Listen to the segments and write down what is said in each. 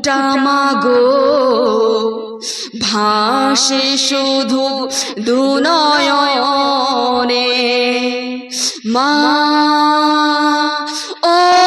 মুখটা মাগো। ভাসে শুধু দুনয়নে। মা ও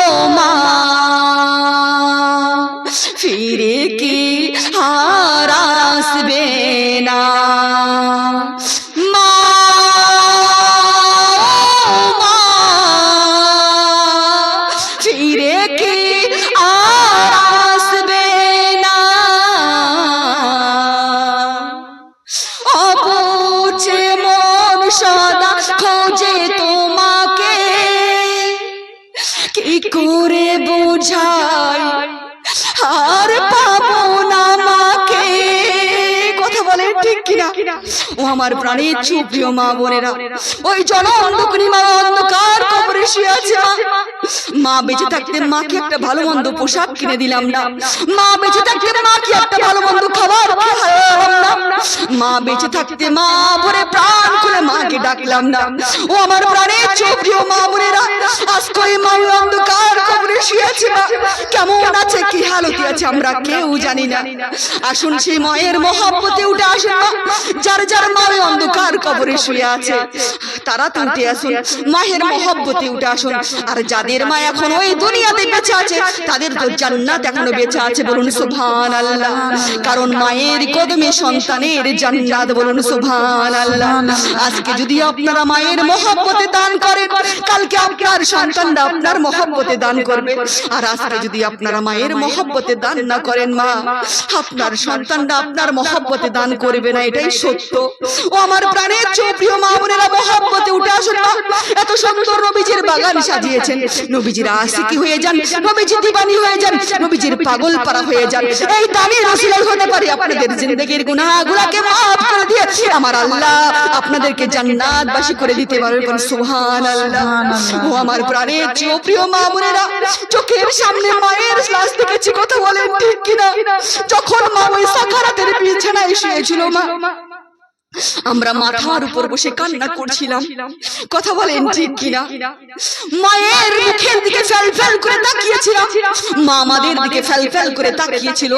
করে বোঝাই। আর পাবো না মাকে। কথা বলে ঠিক কিনা? ও আমার প্রাণের চুপ্রিয় মা বোনেরা ওই জন অন্ধকারী মা অন্ধকার কবরে শুয়ে আছে মা। বেঁচে থাকতে মাকে একটা ভালো মন্দ পোশাক কিনে দিলাম না? মা বেঁচে থাকতে মাকে একটা ভালো মন্দ খাবার খাওয়ালাম না? মা বেঁচে থাকতে মা ভরে প্রাণ খুলে মাকে ডাকলাম না। ও আমার প্রাণের চোপ্রিয় মা বোনেরা আজকে ওই মা অন্ধকার কবরে শুয়ে আছে কেমন আছে? কি হালতে আছে? আমরা কেউ জানি না। আসুন সেই মায়ের মহব্বতে উঠে আসুন যার যার অন্ধকার কবরে শুয়ে আছে। তারা আসুন, মায়ের মহব্বতে উঠে আসুন। আর যাদের মা এখন ওই দুনিয়াতে বেঁচে আছে, তাদের তো জান্নাত এখনও বেঁচে আছে বলুন সুবহান আল্লাহ কারণ মায়ের কদমে সন্তানের জান্নাত বলুন সুবহান আল্লাহ আজকে যদি আপনারা মায়ের মহব্বতে দান করেন, কালকে আপনার সন্তানরা আপনার মহব্বতে দান করবে। আর আজকে যদি আপনারা মায়ের মহব্বতে দান না করেন মা, আপনার সন্তানরা আপনার মহব্বতে দান করবে না এটাই সত্য। ও আমার প্রাণের চোপ্রিয় মা বোনেরা মহব্বতে উঠে আসুন মা। এত সুন্দর নবীজির বাগান সাজিয়েছেন। নবীজির আশিকি হয়ে যান নবীজি দিবানি হয়ে যান নবীজির পাগল পারা হয়ে যান। এই দামি রসিলাই হতে পারি আপনাদের জিন্দগির গুনাহগুলোকে মাফ করে দিয়ে আমার আল্লাহ আপনাদেরকে জান্নাতবাসী করে দিতে পারবেন। সুবহানাল্লাহ। ও আমার প্রাণের প্রিয় মা বোনেরা চোখের সামনে মায়ের লাশ দেখেছি। কথা বলেন ঠিক কিনা? যখন মা ওই সাকারাতের বিছানায় শুয়েছিল মা আমরা মাথার উপর বসে কান্না করছিলাম। কথা বলেন ঠিক কিনা? মায়ের মুখের দিকে ফেল ফেল করে তাকিয়েছিলাম। মা আমাদের দিকে ফেল ফেল করে তাকিয়েছিল।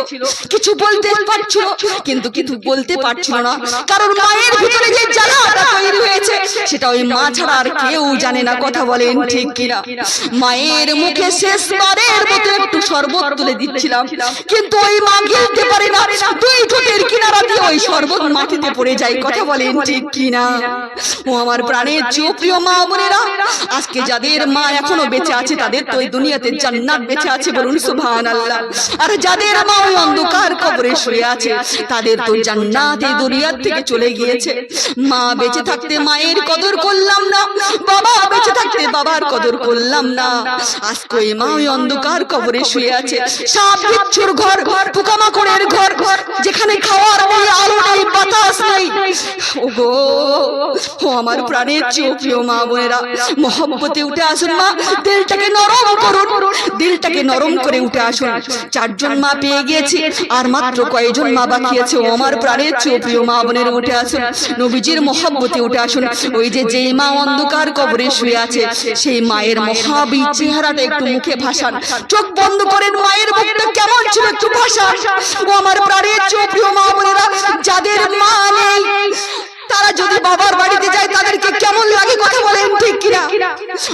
কিছু বলতে পারছিল কিন্তু কিছু বলতে পারছিল না। কারণ মায়ের ভিতরে যে জ্বালাটা তৈরি হয়েছে সেটা ওই মা ছাড়া আর কেউ জানে না। কথা বলেন ঠিক কিনা? মায়ের মুখে শেষবারের মতো একটু শরবত তুলে দিচ্ছিলাম। কিন্তু ওই মা গিলতে পারে না। দুই ঠোঁটের কিনারা দিয়ে ওই শরবত মাটিতে পড়ে যায় কথা বলেন ঠিক কিনা? ও আমার প্রাণের প্রিয় মা বোনেরা আজকে যাদের মা এখনও বেঁচে আছে তাদের তো ওই দুনিয়াতে জান্নাত বেঁচে আছে বলুন সুবহান আল্লাহ আর যাদের মা ওই অন্ধকার কবরে শুয়ে আছে তাদের তো জান্নাত এই দুনিয়ার থেকে চলে গিয়েছে। মা বেঁচে থাকতে মায়ের কদর করলাম না বাবা বেঁচে থাকতে বাবার কদর করলাম না। আজকে ওই মা ওই অন্ধকার কবরে শুয়ে আছে। সাপ বিচ্ছুর ঘর ঘর পোকামাকড়ের ঘর। ঘর। যেখানে খাওয়ার নেই আলো নেই। ওগো ও আমার প্রাণের চেয়ে প্রিয় মা বোনেরা মহব্বতে উঠে আসুন মা দিলটাকে নরম করুন। দিলটাকে নরম করে উঠে আসুন। চারজন মা পেয়ে গিয়েছি আর মাত্র কয়েকজন মা বাকি আছে। ও আমার প্রাণের প্রিয় মা বোনের উঠে আসুন। নবীজির মহব্বতে উঠে আসুন। ওই যে যেই মা অন্ধকার কবরে শুয়ে আছে সেই মায়ের মহাবী চেহারাটা একটু মুখে ভাসান। চোখ বন্ধ করেন মায়ের মুখটা কেমন ছিল একটু ভাসান। ও আমার প্রাণের চেয়ে প্রিয় মা বোনেরা যাদের মা তারা যদি বাবার বাড়িতে যায় তাদেরকে কেমন লাগে কথা বলেন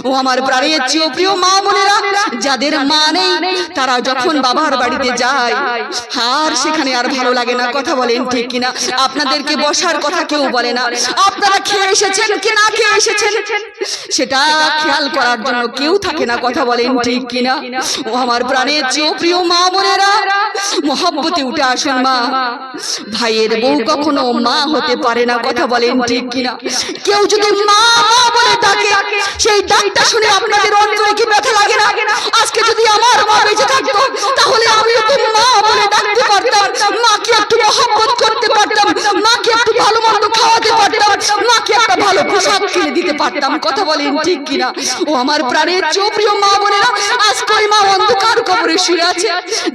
ও আমার প্রাণের চেয়ে প্রিয় মা বোনেরা, যাদের মা নেই, তারা যখন বাবার বাড়িতে যায়, আর সেখানে আর ভালো লাগে না, কথা বলেন ঠিক কিনা? আপনাদেরকে বসার কথা কেউ বলে না। আপনারা খেয়ে এসেছেন কি না খেয়ে এসেছেন? সেটা খেয়াল করার জন্য কেউ থাকে না, কথা বলেন ঠিক কিনা? ও আমার প্রাণের চেয়ে প্রিয় মা বোনেরা, মহব্বতে উঠে আসুন মা। ভাইয়ের বউ কখনো মা হতে পারে না, কথা বলেন ঠিক কিনা? কেউ যদি মা বলে ডাকে, সেই ডাকটা শুনে আপনাদের অন্তরে কি ব্যথা লাগে না? আজকে যদি আমার মা বেঁচে থাকতো পোশাক কিনে দিতে পারতাম কথা বলেন ঠিক কিনা? ও আমার প্রাণের চোপ্রিয় মা বোনেরা আজ কই মা অন্ধকার কবরে শুয়ে আছে।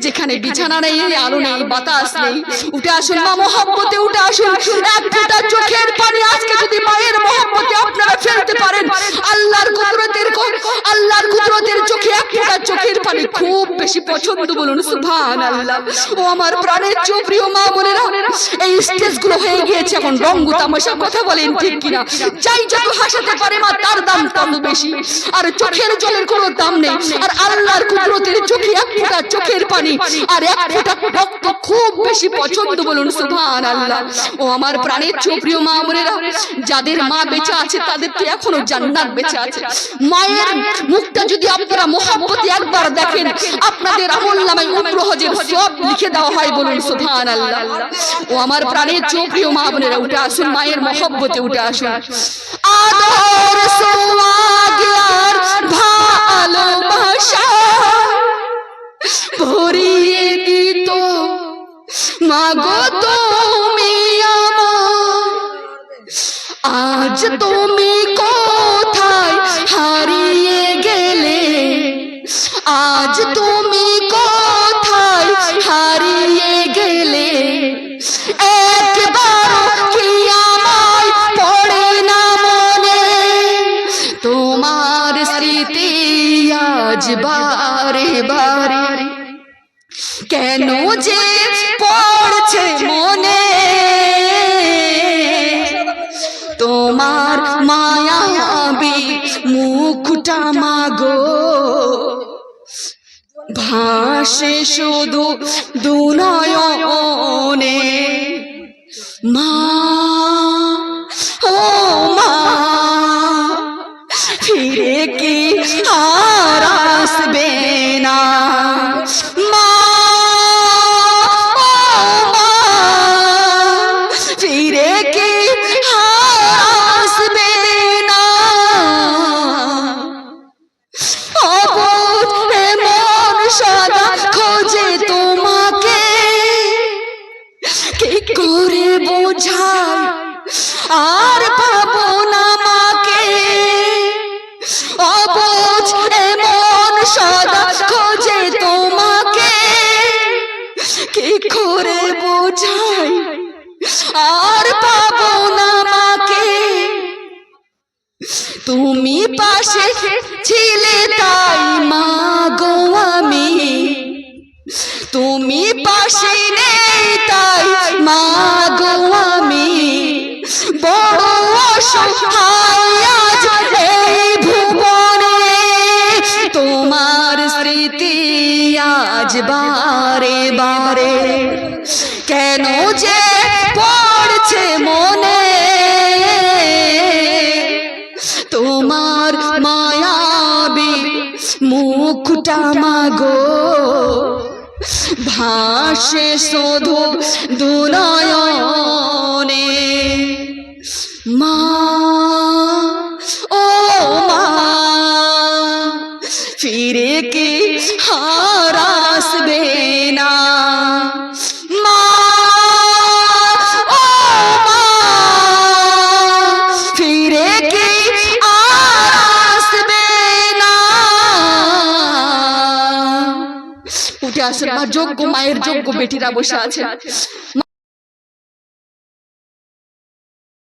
যেখানে বিছানা নেই আলো নেই বাতাস নেই। উঠে আসুন মা মোহাম্মতে উঠে আসুন। এক ফোঁটা চোখের পানি আজকে যদি মায়ের মোহাম্মতে আপনারা ফেলতে পারেন আল্লাহর কুদরতের আল্লাহর কুদরতের চোখে এক ফোঁটা চোখের পানি খুব বেশি পছন্দ বলুন সুবহান আল্লাহ ও আমার প্রাণের চোপ্রিয় মা বোনেরা এই স্টেজগুলো হয়ে গিয়েছে এখন রঙ্গ তামাশা কথা বলেন ঠিক কিনা যাই যত হাসাতে পারে মা, তার দাম তত বেশি? আর চোখের জলের কোনো দাম নেই। আর আল্লাহর কুদরতের চোখে এক ফোঁটা চোখের পানি আর এক ফোঁটা রক্ত খুব বেশি পছন্দ বলুন সুবহান আল্লাহ ও আমার প্রাণের চোপ্রিয় মা বোনেরা, যাদের মা বেঁচে আছে, তাদের তো এখনও জান্নাত বেঁচে আছে। মায়ের মুখটা যদি আপনারা মোহাম্মতে একবার দেখেন, আপনাদের আমল নামায় উমর হজের সব লিখে দেওয়া হয় বলুন সুবহান আল্লাহ ও আমার প্রাণের চোপ্রিয় মা বোনেরা, উঠে আসুন, মায়ের মহব্বতে উঠে আসুন। আদর ভরিয়ে দিত। আজ তুমি কোথায় হারিয়ে গেলে? আজ তুমি কেন যে পড়ছে মনে? তোমার মায়াবি মুখটা মাগো। ভাসে শুধু দুনয়নে। পাশে ছিলে তাই মা গো আমি। তুমি পাশে নেই তাই মা গো আমি। বড় অসহায় আজ এই ভুবনে, তোমার স্মৃতি আজ বারে বারে। কেন যে পড়ছে মনে মুখটা মাগো। ভাসে শোধ দুনয়নে। মা আসুন মা যোগ্য মায়ের যোগ্য বেটিরা বসে আছে